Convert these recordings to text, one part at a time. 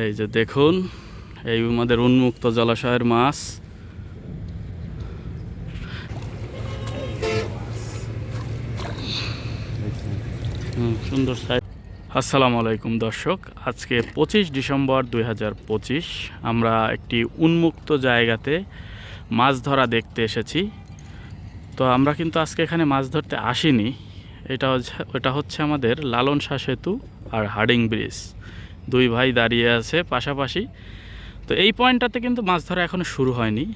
এই যে দেখুন, এই আমাদের উন্মুক্ত জলাশয়ের মাছ। সুন্দর আসসালামু আলাইকুম দর্শক, আজকে পঁচিশ ডিসেম্বর দুই হাজার পঁচিশ, আমরা একটি উন্মুক্ত জায়গাতে মাছ ধরা দেখতে এসেছি। তো আমরা কিন্তু আজকে এখানে মাছ ধরতে আসিনি। এটা ওটা হচ্ছে আমাদের লালন শাহ সেতু আর হার্ডিং ব্রিজ। দুই ভাই দাঁড়িয়ে আছে পাশাপাশি। তো এই পয়েন্টটাতে কিন্তু মাছ ধরা এখনও শুরু হয়নি।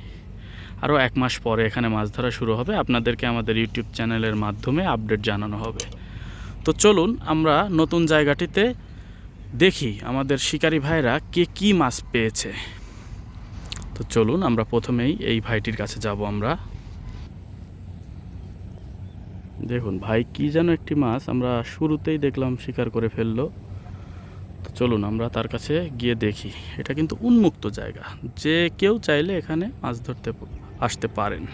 আরও এক মাস পরে এখানে মাছ ধরা শুরু হবে। আপনাদেরকে আমাদের ইউটিউব চ্যানেলের মাধ্যমে আপডেট জানানো হবে। তো চলুন আমরা নতুন জায়গাটিতে দেখি আমাদের শিকারী ভাইরা কে কী মাছ পেয়েছে। তো চলুন আমরা প্রথমেই এই ভাইটির কাছে যাব আমরা। দেখুন, ভাই কি যেন একটি মাছ আমরা শুরুতেই দেখলাম শিকার করে ফেলল। চলুন আমরা তার কাছে গিয়ে দেখি। এটা কিন্তু উন্মুক্ত জায়গা। যে কেউ চাইলে এখানে মাছ ধরতে আসতে পারেন।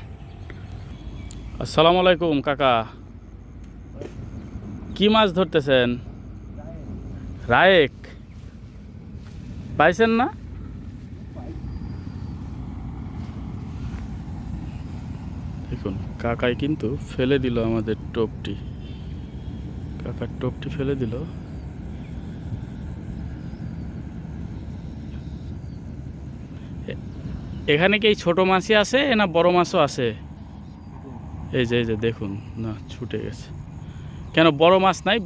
আসসালামু আলাইকুম, কাকা। কি মাছ ধরতেছেন? রায়েক। পাইছেন না? দেখুন, কাকাই কিন্তু ফেলে দিল আমাদের টোপটি। কাকার টোপটি ফেলে দিল। এখানে কি ছোট মাছই আছে না বড় মাছও আছে? এই যে এই যে, দেখুন, না, ছুটে গেছে। কেন, বড় মাছ নাই?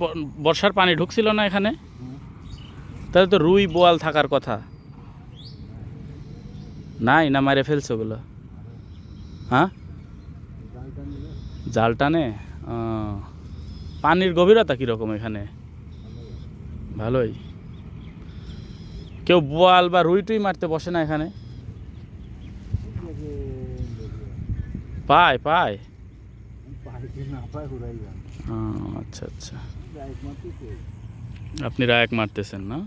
বর্ষার পানি ঢুকছিল না এখানে? তাহলে তো রুই, বোয়াল থাকার কথা। নাই না মারে ফেলছে ওগুলো? হ্যাঁ? জাল টানে? পানির গভীরতা কীরকম এখানে? ভালোই। কেউ বোয়াল বা রুই টুই মারতে বসে না এখানে? পায় পায়? আচ্ছা আচ্ছা। আপনি রায়ক মারতেছেন না?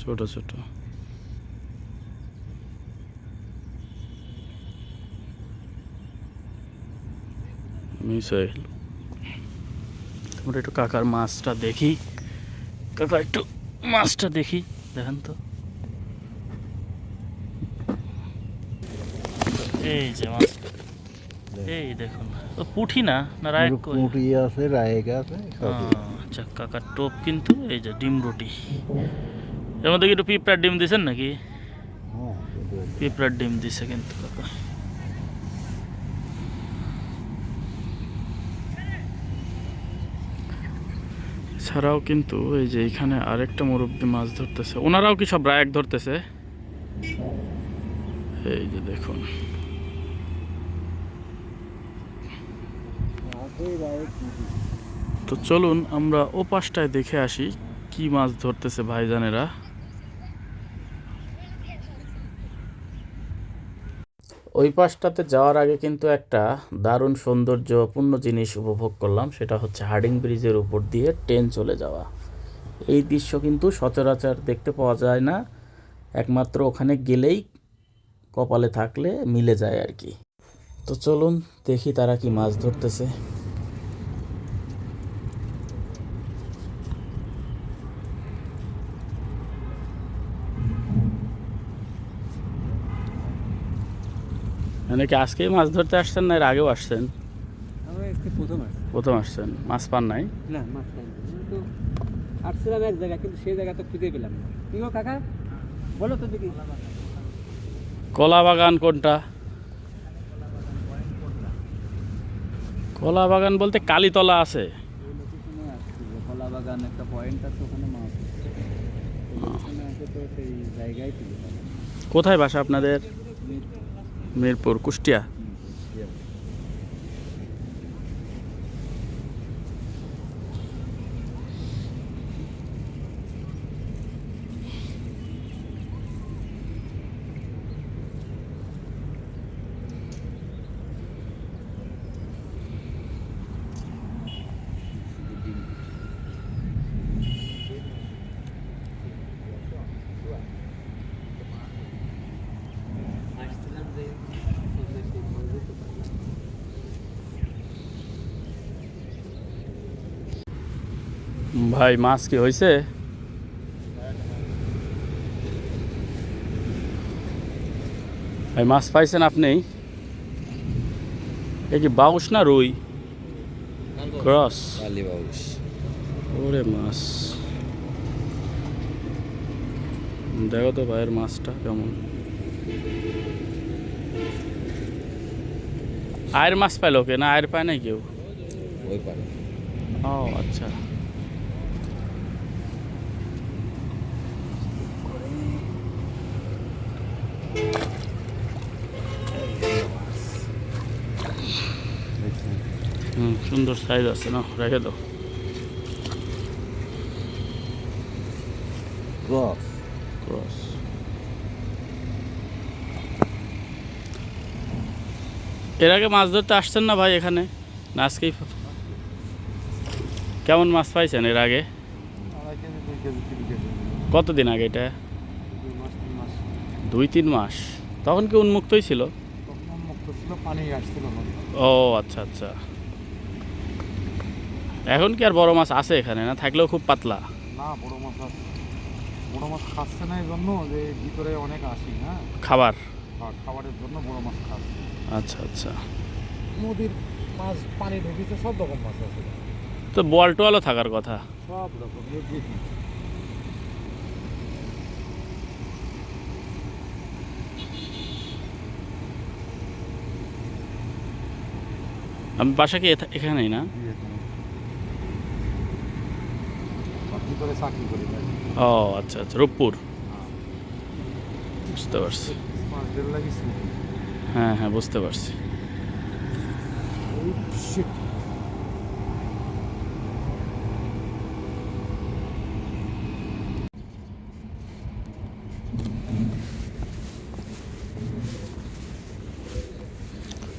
ছোট ছোট মিস হয়ে গেল। আমরা একটু কাকার মাছটা দেখি। কাকা একটু মাছটা দেখি। দেখেন তো। এই যে মাছ। এই দেখুন। পুঠি না? না রায়ক কই? পুঁটি আছে রায়েক আছে আচ্ছা কাকার টোপ কিন্তু এই যে ডিম রুটি। এর মধ্যে কি একটু পিঁপড়ার ডিম দিছেন নাকি? হ্যাঁ, পিঁপড়ার ডিম দিছে কিন্তু কাকা। এছাড়াও কিন্তু এই যে এখানে আরেকটা মুরব্বী মাছ ধরতেছে। ওনারাও কি সব রায়ক ধরতেছে? এই যে দেখুন আছে রায়েক পুঁটি। তো চলুন আমরা ও পাশটায় দেখে আসি কি মাছ ধরতেছে ভাইজানেরা। ওই পাশটাতে যাওয়ার আগে কিন্তু একটা দারুণ সৌন্দর্যপূর্ণ জিনিস উপভোগ করলাম, সেটা হচ্ছে হার্ডিং ব্রিজের উপর দিয়ে ট্রেন চলে যাওয়া। এই দৃশ্য কিন্তু সচরাচর দেখতে পাওয়া যায় না, একমাত্র ওখানে গেলেই কপালে থাকলে মিলে যায় আর কি। তো চলুন দেখি তারা কি মাছ ধরতেছে। মানে কি আজকেই মাছ ধরতে আসছেন না এর আগেও আসছেন? প্রথম প্রথম আসছেন। মাছ পান নাই? না মাছ পাইনি কিন্তু আসছিলাম এক জায়গা কিন্তু সেই জায়গা তো খুঁজে পেলাম না। গো কাকা? বলো তো দেখি। কলা বাগান কোনটা? কলা বাগান বলতে কালীতলা আছে। কলা বাগান একটা পয়েন্ট আছে ওখানে মাছ তো সেই জায়গায় কোথায় বাসা আপনাদের? মিরপুর কুষ্টিয়া। ভাই মাছ কি হয়েছে ভাই মাছ পাইছেন আপনি? এ কি বাউস না রুই? ক্রস। বাউস ওরে মাছ। দেখো তো ভাইয়ের মাছটা কেমন। আয়ের মাছ পাইলো কে? না আয়ের পায় নাই কেউ? ও আচ্ছা। হুম সুন্দর সাইজ আছে না রেখে দাও। ক্রস ক্রস এর আগে মাছ ধরতে আসছেন না ভাই এখানে? না আজকেই কেমন মাছ পাইছেন এর আগে? আড়াই কেজি দুই কেজি তিন কেজি কতদিন আগে এটা? দুই তিন মাস। তখন কি উন্মুক্তই ছিল? ও আচ্ছা আচ্ছা। এখন কি আর বড় মাছ আছে এখানে? না থাকলেও খুব পাতলা? না বড় মাছ আছে। বড় মাছ খাচ্ছে না এই জন্য যে ভিতরে অনেক আসি হ্যাঁ খাবার? খাবারের জন্য বড় মাছ খাচ্ছে। আচ্ছা আচ্ছা। নদীর মাছ পানি ঢুকিছে সব রকম মাছ আছে। তো বল টোয়ালও থাকার কথা? সব রকম এভরিথিং আমি বাসা কি এথা- এখানেই না? ভিতরে চাকরি করি ভাই ও আচ্ছা আচ্ছা রূপপুর। বুঝতে পারছি। হ্যাঁ হ্যাঁ বুঝতে পারছি।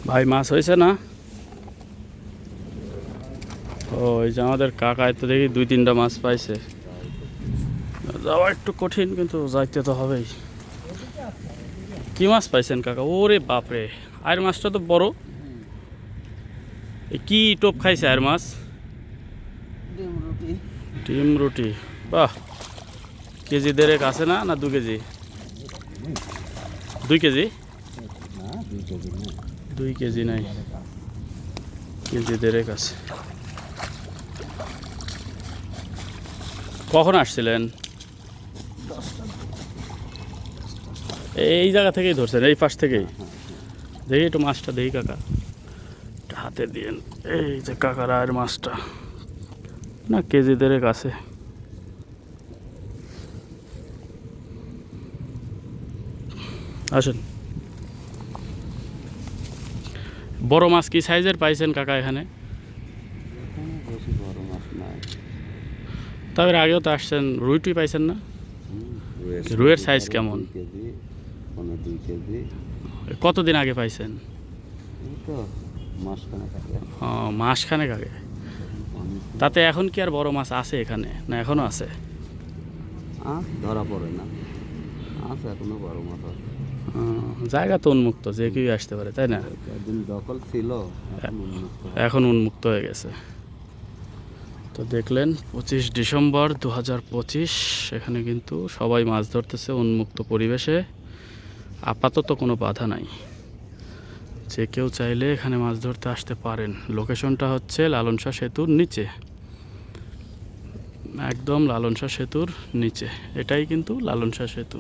ভাই মাছ হয়েছে না? ও এই যে আমাদের কাকায় তো দেখি দুই তিনটা মাছ পাইছে। যাওয়া একটু কঠিন কিন্তু যাইতে তো হবেই। কি মাছ পাইছেন কাকা? ওরে বাপরে আয়ের মাছটা তো বড়। কি টোপ খাইছে আয়ের মাছ? ডিম রুটি। বাহ কেজি দেড়েক আছে না না দু কেজি? দুই কেজি? দুই কেজি না দুই কেজি নাই। কেজি দেড়েক আছে। কখন আসছিলেন? এই জায়গা থেকেই ধরছেন, এই পাশ থেকেই? দেখি একটু মাছটা দেখি, কাকা। হাতে দিয়েন। এই যে কাকার আর মাছটা। না, কেজি দেড়েক আছে। আসেন। বড় মাছ কি সাইজের পাইছেন কাকা এখানে বেশি বড় মাছ নাই তবে এর আগেও তো আসছেন। রুইটুই পাইছেন না? রুইয়ের ধরো কেমন? কতদিন আগে পাইছেন? মাসখানেক আগে ও মাসখানেক আগে। তাতে এখন কি আর বড় মাছ আছে এখানে? না এখনও আছে? ধরা পড়ে না আছে এখনও বড় মাছ আছে জায়গা তো উন্মুক্ত যে কেউ আসতে পারে তাই না? দখল ছিল এখন উন্মুক্ত হয়ে গেছে। তো দেখলেন, পঁচিশ ডিসেম্বর দু হাজার পঁচিশ এখানে কিন্তু সবাই মাছ ধরতেছে উন্মুক্ত পরিবেশে। আপাতত কোনো বাধা নাই। যে কেউ চাইলে এখানে মাছ ধরতে আসতে পারেন। লোকেশনটা হচ্ছে লালন শাহ সেতুর নিচে। একদম লালন শাহ সেতুর নিচে। এটাই কিন্তু লালন শাহ সেতু।